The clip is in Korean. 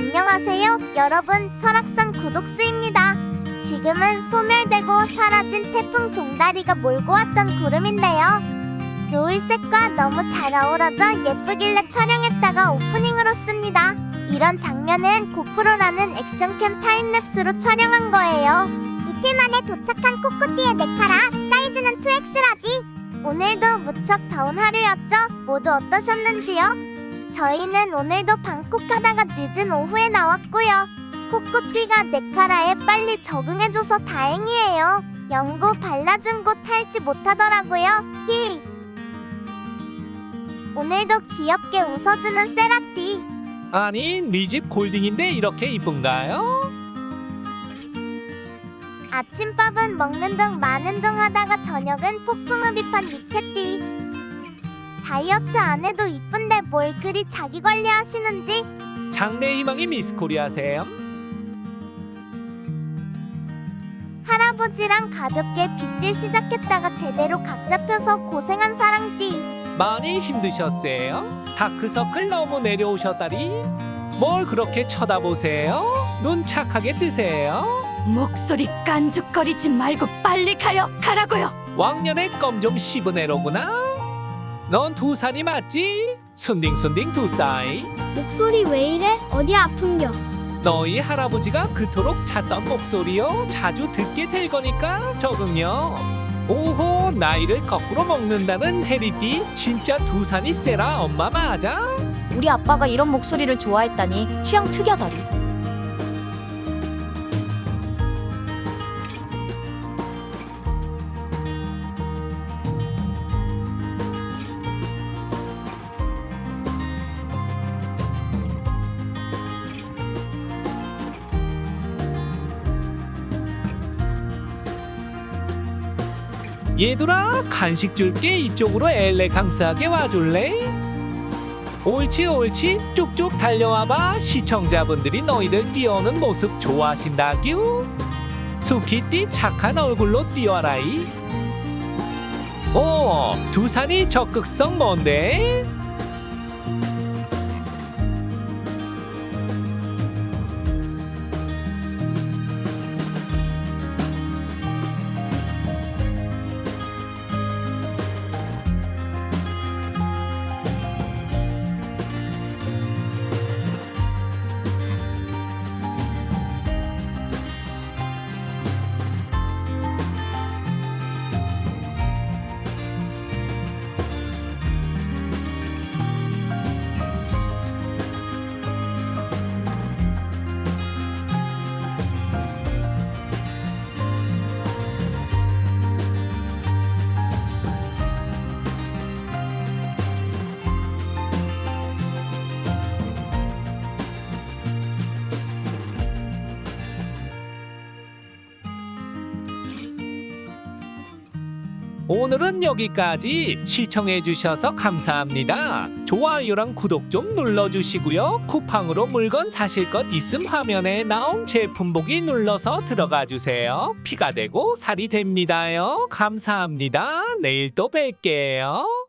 안녕하세요. 여러분, 설악산 구독수입니다. 지금은 소멸되고 사라진 태풍 종다리가 몰고 왔던 구름인데요. 노을색과 너무 잘 어우러져 예쁘길래 촬영했다가 오프닝으로 씁니다. 이런 장면은 고프로라는 액션캠 타임랩스로 촬영한 거예요. 이틀 만에 도착한 코코티의 네카라 사이즈는 2X라지. 오늘도 무척 더운 하루였죠? 모두 어떠셨는지요? 저희는 오늘도 방콕 하다가 늦은 오후에 나왔고요. 코코띠가 네카라에 빨리 적응해줘서 다행이에요. 연고 발라준 곳 탈지 못하더라고요. 히. 오늘도 귀엽게 웃어주는 세라띠. 아니 네집 골딩인데 이렇게 이쁜가요? 아침밥은 먹는 둥 마는 둥 하다가 저녁은 폭풍흡입한 미캐띠. 다이어트 안 해도 이쁜데 뭘 그리 자기 관리하시는지 장래 희망이 미스코리아세요? 할아버지랑 가볍게 빗질 시작했다가 제대로 각 잡혀서 고생한 사랑띠. 많이 힘드셨어요? 다크서클 너무 내려오셨다리? 뭘 그렇게 쳐다보세요? 눈 착하게 뜨세요? 목소리 깐죽거리지 말고 빨리 가요 가라고요 왕년의 껌 좀 씹은 애로구나 넌두 살이 맞지? 순딩순딩 두살 목소리 왜 이래? 어디 아픈겨? 너희 할아버지가 그토록 찾던 목소리요 자주 듣게 될 거니까 적응요 오호 나이를 거꾸로 먹는다는 해리띠 진짜 두 산이 세라 엄마 맞아? 우리 아빠가 이런 목소리를 좋아했다니 취향 특이하다리. 얘들아 간식 줄게. 이쪽으로 엘레강스하게 와줄래? 옳지 옳지. 쭉쭉 달려와봐. 시청자분들이 너희들 뛰어오는 모습 좋아하신다규 수키띠 착한 얼굴로 뛰어라이. 오 두산이 적극성 뭔데? 오늘은 여기까지 시청해주셔서 감사합니다. 좋아요랑 구독 좀 눌러주시고요. 쿠팡으로 물건 사실 것 있음 화면에 나온 제품 보기 눌러서 들어가 주세요. 피가 되고 살이 됩니다요. 감사합니다. 내일 또 뵐게요.